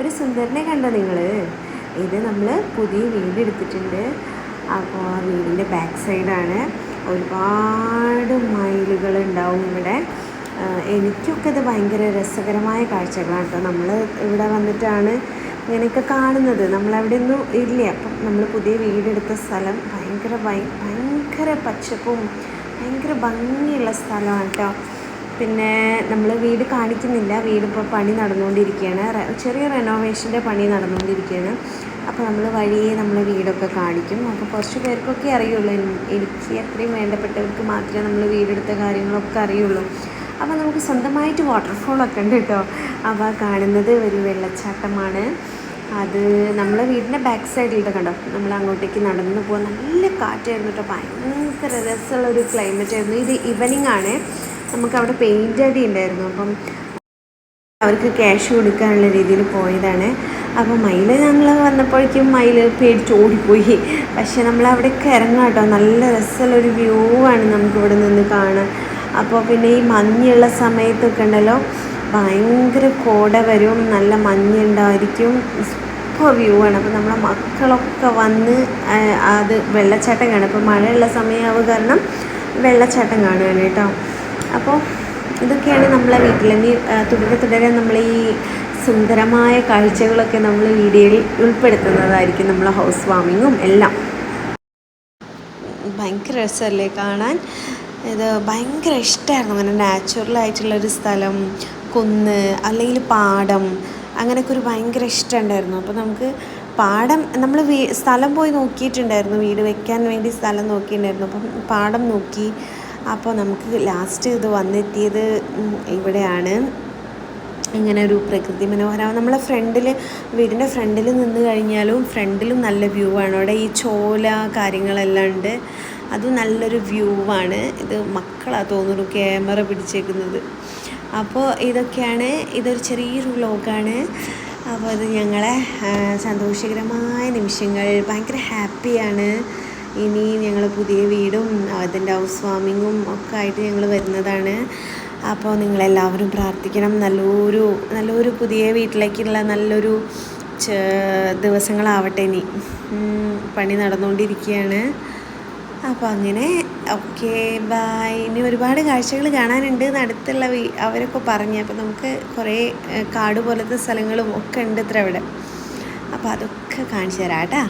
ഒരു സുന്ദരനെ കണ്ടോ നിങ്ങൾ ഇത് നമ്മൾ പുതിയ വീട് എടുത്തിട്ടുണ്ട്. അപ്പോൾ ആ വീടിന്റെ ബാക്ക് സൈഡാണ്. ഒരുപാട് മയിലുകൾ ഉണ്ടാവും ഇവിടെ. എനിക്കൊക്കെ ഇത് ഭയങ്കര രസകരമായ കാഴ്ചകളാണ് കേട്ടോ. നമ്മൾ ഇവിടെ വന്നിട്ടാണ് ഇങ്ങനെയൊക്കെ കാണുന്നത്. നമ്മളവിടെ ഒന്നും ഇല്ല. അപ്പം നമ്മൾ പുതിയ വീടെടുത്ത സ്ഥലം ഭയങ്കര ഭയ ഭയങ്കര പച്ചപ്പും ഭയങ്കര ഭംഗിയുള്ള സ്ഥലമാണ് കേട്ടോ. പിന്നെ നമ്മൾ വീട് കാണിക്കുന്നില്ല. വീട് ഇപ്പോൾ പണി നടന്നുകൊണ്ടിരിക്കുകയാണ്. ചെറിയ റെനോവേഷന്റെ പണി നടന്നുകൊണ്ടിരിക്കുകയാണ്. അപ്പോൾ നമ്മൾ വഴിയെ നമ്മൾ വീടൊക്കെ കാണിക്കും. അപ്പോൾ കുറച്ച് പേർക്കൊക്കെ അറിയുള്ളൂ. എനിക്ക് അത്രയും വേണ്ടപ്പെട്ടവർക്ക് മാത്രമേ നമ്മൾ വീടെടുത്ത കാര്യങ്ങളൊക്കെ അറിയുള്ളൂ. അപ്പോൾ നമുക്ക് സ്വന്തമായിട്ട് വാട്ടർഫോളൊക്കെ ഉണ്ട് കേട്ടോ. അപ്പോൾ കാണുന്നത് ഒരു വെള്ളച്ചാട്ടമാണ്. അത് നമ്മളെ വീടിന്റെ ബാക്ക് സൈഡിലത്തെ കണ്ടോ? നമ്മൾ അങ്ങോട്ടേക്ക് നടന്നു പോകാൻ നല്ല കാറ്റായിരുന്നു കേട്ടോ. ഭയങ്കര രസമുള്ള ഒരു ക്ലൈമറ്റ് ആയിരുന്നു. ഇത് ഈവനിങ് ആണ്. നമുക്ക് അവിടെ പെയിന്റ് അടി ഉണ്ടായിരുന്നു. അപ്പം അവർക്ക് ക്യാഷ് കൊടുക്കാനുള്ള രീതിയിൽ പോയതാണ്. അപ്പോൾ മയിൽ ഞങ്ങൾ വന്നപ്പോഴേക്കും മയിൽ പേടിച്ച് ഓടിപ്പോയി. പക്ഷേ നമ്മൾ അവിടേക്ക് ഇറങ്ങാം കേട്ടോ. നല്ല രസമുള്ളൊരു വ്യൂ ആണ് നമുക്ക് ഇവിടെ നിന്ന് കാണാൻ. അപ്പോൾ പിന്നെ ഈ മഞ്ഞുള്ള സമയത്തൊക്കെ ഉണ്ടല്ലോ. ഭയങ്കര കോട വരും. നല്ല മഞ്ഞുണ്ടായിരിക്കും. ഇപ്പോൾ വ്യൂ ആണ്. അപ്പോൾ നമ്മളെ മക്കളൊക്കെ വന്ന് അത് വെള്ളച്ചാട്ടം കാണും. അപ്പോൾ മഴയുള്ള സമയമാവുക കാരണം വെള്ളച്ചാട്ടം കാണുകയാണ് കേട്ടോ. അപ്പോൾ ഇതൊക്കെയാണ് നമ്മളെ വീട്ടിൽ ഇനി തുടരെ തുടരെ നമ്മൾ ഈ സുന്ദരമായ കാഴ്ചകളൊക്കെ നമ്മൾ വീഡിയോയിൽ ഉൾപ്പെടുത്തുന്നതായിരിക്കും നമ്മളെ ഹൗസ് വാമിങ്ങും എല്ലാം. ഭയങ്കര രസമല്ലേ കാണാൻ? ഇത് ഭയങ്കര ഇഷ്ടമായിരുന്നു അങ്ങനെ നാച്ചുറൽ ആയിട്ടുള്ളൊരു സ്ഥലം കുന്ന് അല്ലെങ്കിൽ പാടം അങ്ങനെയൊക്കെ ഒരു ഭയങ്കര ഇഷ്ടമുണ്ടായിരുന്നു അപ്പോൾ നമുക്ക് പാടം നമ്മൾ വീ സ്ഥലം പോയി നോക്കിയിട്ടുണ്ടായിരുന്നു. വീട് വെക്കാൻ വേണ്ടി സ്ഥലം നോക്കിയിട്ടുണ്ടായിരുന്നു. അപ്പം പാടം നോക്കി അപ്പോൾ നമുക്ക് ലാസ്റ്റ് ഇത് വന്നെത്തിയത് ഇവിടെയാണ്. ഇങ്ങനെ ഒരു പ്രകൃതി മനോഹരമാണ് നമ്മളെ ഫ്രണ്ടിൽ വീടിന്റെ ഫ്രണ്ടിൽ നിന്ന് കഴിഞ്ഞാലും ഫ്രണ്ടിലും നല്ല വ്യൂ ആണ്. അവിടെ ഈ ചോല കാര്യങ്ങളെല്ലാം ഉണ്ട്. അത് നല്ലൊരു വ്യൂ ആണ്. ഇത് മക്കളാ തോന്നുന്നു ക്യാമറ പിടിച്ചേക്കുന്നത്. അപ്പോൾ ഇതൊക്കെയാണ്. ഇതൊരു ചെറിയൊരു വ്ലോഗാണ് അപ്പോൾ ഇത് ഞങ്ങളെ സന്തോഷകരമായ നിമിഷങ്ങൾ. ഭയങ്കര ഹാപ്പിയാണ് ഇനി ഞങ്ങൾ പുതിയ വീടും അതിന്റെ ഹൗസ് വാമിങ്ങും ഒക്കെ ആയിട്ട് ഞങ്ങൾ വരുന്നതാണ്. അപ്പോൾ നിങ്ങളെല്ലാവരും പ്രാർത്ഥിക്കണം. നല്ലൊരു നല്ലൊരു പുതിയ വീട്ടിലേക്കുള്ള നല്ലൊരു ദിവസങ്ങളാവട്ടെ ഇനി. പണി നടന്നുകൊണ്ടിരിക്കുകയാണ്. അപ്പോൾ അങ്ങനെ ഓക്കെ ബായ് ഇനി ഒരുപാട് കാഴ്ചകൾ കാണാനുണ്ട്. അടുത്തുള്ള വീ അവരൊക്കെ പറഞ്ഞു. അപ്പോൾ നമുക്ക് കുറേ കാട് പോലത്തെ സ്ഥലങ്ങളും ഒക്കെ ഉണ്ട് ഇത്ര ഇവിടെ. അപ്പോൾ അതൊക്കെ കാണിച്ചു തരാം കേട്ടോ.